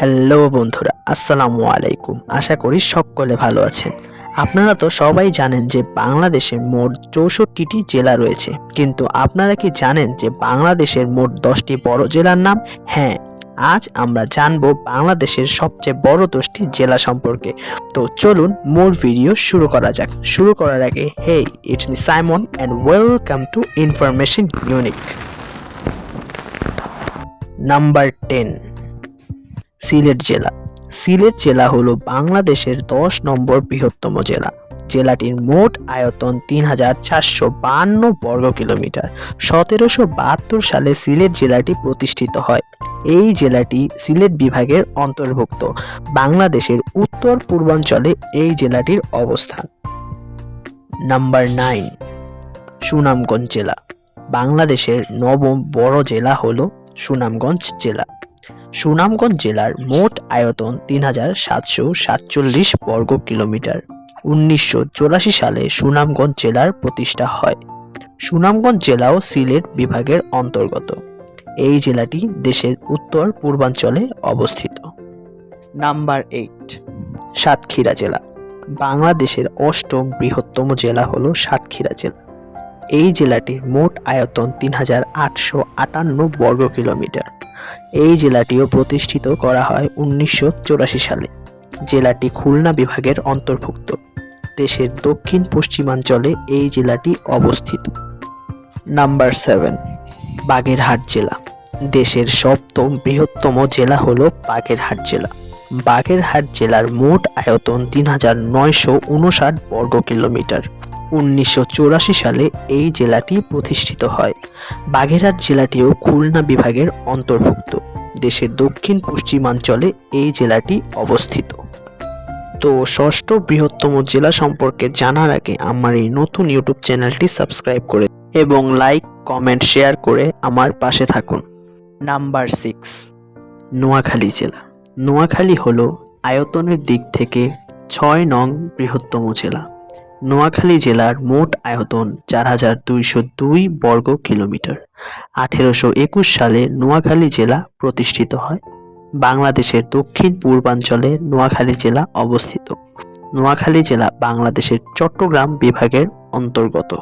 Hello বন্ধুরা, আসসালামু আলাইকুম। আশা করি সকলে ভালো আছেন। আপনারা তো সবাই জানেন যে বাংলাদেশে মোট চৌষট্টিটি জেলা রয়েছে। কিন্তু আপনারা কি জানেন যে বাংলাদেশের মোট দশটি বড় জেলার নাম? হ্যাঁ আজ আমরা জানব বাংলাদেশের সবচেয়ে বড় দশটি জেলা সম্পর্কে। তো চলুন মূল ভিডিও শুরু করা যাক। শুরু করার আগে hey it's me Simon and welcome to information unique number ten Sylhet জেলা। সিলেট জেলা হলো বাংলাদেশের দশ নম্বর বৃহত্তম জেলা। জেলাটির মোট আয়তন তিন হাজার চারশো বান্ন বর্গ কিলোমিটার। সতেরোশো বাহাত্তর সালে সিলেট জেলাটি প্রতিষ্ঠিত হয়। এই জেলাটি সিলেট বিভাগের অন্তর্ভুক্ত। বাংলাদেশের উত্তর পূর্বাঞ্চলে এই জেলাটির অবস্থান। নাম্বার নাইন, সুনামগঞ্জ জেলা। বাংলাদেশের নবম বড় জেলা হলো সুনামগঞ্জ জেলা। সুনামগঞ্জ জেলার মোট আয়তন তিন হাজার সাতশো সাতচল্লিশ বর্গ কিলোমিটার। উনিশশো চুরাশি সালে সুনামগঞ্জ জেলার প্রতিষ্ঠা হয়। সুনামগঞ্জ জেলাও সিলেট বিভাগের অন্তর্গত। এই জেলাটি দেশের উত্তর পূর্বাঞ্চলে অবস্থিত। নাম্বার এইট, সাতক্ষীরা জেলা। বাংলাদেশের অষ্টম বৃহত্তম জেলা হল সাতক্ষীরা জেলা। এই জেলাটির মোট আয়তন তিন হাজার আটশো আটান্ন বর্গ কিলোমিটার। এই জেলাটিও প্রতিষ্ঠিত করা হয় উনিশশো চুরাশি সালে। জেলাটি খুলনা বিভাগের অন্তর্ভুক্ত। দেশের দক্ষিণ পশ্চিমাঞ্চলে এই জেলাটি অবস্থিত। নাম্বার সেভেন, বাগেরহাট জেলা। দেশের সপ্তম বৃহত্তম জেলা হল বাগেরহাট জেলা। বাগেরহাট জেলার মোট আয়তন তিন হাজার নয়শো উনষাট বর্গ কিলোমিটার। উনিশশো চুরাশি সালে এই জেলাটি প্রতিষ্ঠিত হয়। বাগেরহাট জেলাটিও খুলনা বিভাগের অন্তর্ভুক্ত। দেশের দক্ষিণ পশ্চিমাঞ্চলে এই জেলাটি অবস্থিত। তো ষষ্ঠ বৃহত্তম জেলা সম্পর্কে জানার আগে আমার এই নতুন ইউটিউব চ্যানেলটি সাবস্ক্রাইব করে এবং লাইক, কমেন্ট, শেয়ার করে আমার পাশে থাকুন। নাম্বার সিক্স, নোয়াখালী জেলা। নোয়াখালী হলো আয়তনের দিক থেকে ছয় নং বৃহত্তম জেলা। নোয়াখালী জেলার মোট আয়তন চার হাজার দুইশো দুই বর্গ কিলোমিটার। আঠেরোশো একুশ সালে নোয়াখালী জেলা প্রতিষ্ঠিত হয়। বাংলাদেশের দক্ষিণ পূর্বাঞ্চলে নোয়াখালী জেলা অবস্থিত। নোয়াখালী জেলা বাংলাদেশের চট্টগ্রাম বিভাগের অন্তর্গত।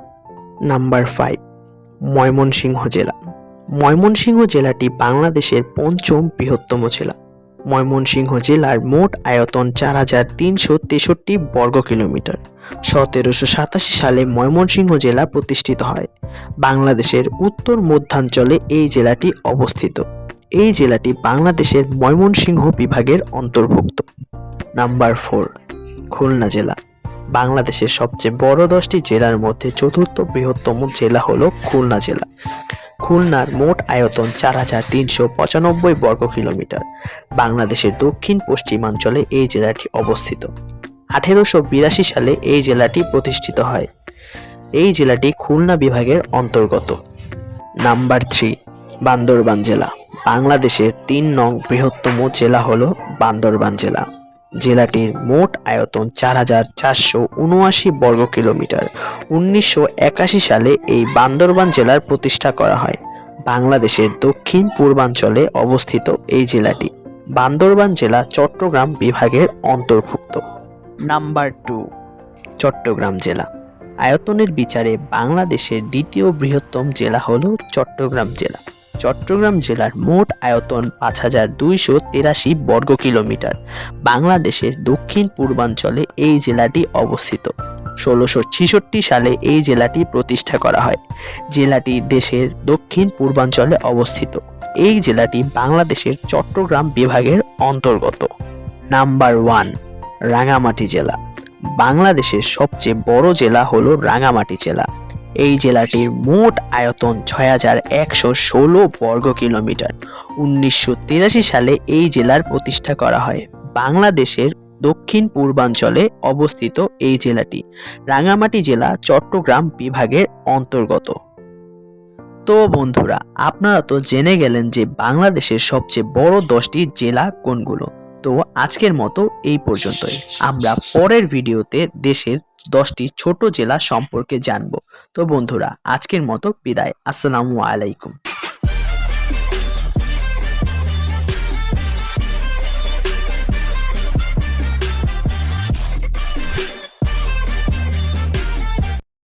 নাম্বার ফাইভ, ময়মনসিংহ জেলা। ময়মনসিংহ জেলাটি বাংলাদেশের পঞ্চম বৃহত্তম জেলা। ময়মনসিংহ জেলার মোট আয়তন চার হাজার তিনশো তেষট্টি বর্গ কিলোমিটার। সতেরোশো সাতাশি সালে ময়মনসিংহ জেলা প্রতিষ্ঠিত হয়। বাংলাদেশের উত্তর মধ্যাঞ্চলে এই জেলাটি অবস্থিত। এই জেলাটি বাংলাদেশের ময়মনসিংহ বিভাগের অন্তর্ভুক্ত। নাম্বার ফোর, খুলনা জেলা। বাংলাদেশের সবচেয়ে বড় দশটি জেলার মধ্যে চতুর্থ বৃহত্তম জেলা হলো খুলনা জেলা। খুলনার মোট আয়তন চার হাজার তিনশো পঁচানব্বই বর্গ কিলোমিটার। বাংলাদেশের দক্ষিণ পশ্চিমাঞ্চলে এই জেলাটি অবস্থিত। আঠেরোশো বিরাশি সালে এই জেলাটি প্রতিষ্ঠিত হয়। এই জেলাটি খুলনা বিভাগের অন্তর্গত। নাম্বার থ্রি, বান্দরবান জেলা। বাংলাদেশের তিন নং বৃহত্তম জেলা হল বান্দরবান জেলা। জেলাটির মোট আয়তন চার হাজার চারশো উনআশি বর্গ কিলোমিটার। উনিশশো একাশি সালে এই বান্দরবান জেলার প্রতিষ্ঠা করা হয়। বাংলাদেশের দক্ষিণ পূর্বাঞ্চলে অবস্থিত এই জেলাটি। বান্দরবান জেলা চট্টগ্রাম বিভাগের অন্তর্ভুক্ত। নাম্বার টু, চট্টগ্রাম জেলা। আয়তনের বিচারে বাংলাদেশের দ্বিতীয় বৃহত্তম জেলা হল চট্টগ্রাম জেলা। চট্টগ্রাম জেলার মোট আয়তন পাঁচ হাজার দুইশো তেরাশি বর্গ কিলোমিটার। বাংলাদেশের দক্ষিণ পূর্বাঞ্চলে এই জেলাটি অবস্থিত। ষোলোশো ছেষট্টি সালে এই জেলাটি প্রতিষ্ঠা করা হয়। জেলাটি দেশের দক্ষিণ পূর্বাঞ্চলে অবস্থিত। এই জেলাটি বাংলাদেশের চট্টগ্রাম বিভাগের অন্তর্গত। নাম্বার ওয়ান রাঙামাটি জেলা। বাংলাদেশের সবচেয়ে বড় জেলা হলো রাঙামাটি জেলা। এই জেলাটির মোট আয়তন ছয় হাজার একশো ষোলো বর্গ কিলোমিটার। উনিশশো তিরাশি সালে এই জেলার প্রতিষ্ঠা করা হয়। বাংলাদেশের দক্ষিণ পূর্বাঞ্চলে অবস্থিত এই জেলাটি রাঙামাটি জেলা চট্টগ্রাম বিভাগের অন্তর্গত। তো বন্ধুরা, আপনারা তো জেনে গেলেন যে বাংলাদেশের সবচেয়ে বড় দশটি জেলা কোনগুলো? তো আজকের মতো এই পর্যন্তই। আমরা পরের ভিডিওতে দেশের দশটি ছোট জেলা সম্পর্কে জানব। তো বন্ধুরা, আজকের মতো বিদায়। আসসালামু আলাইকুম।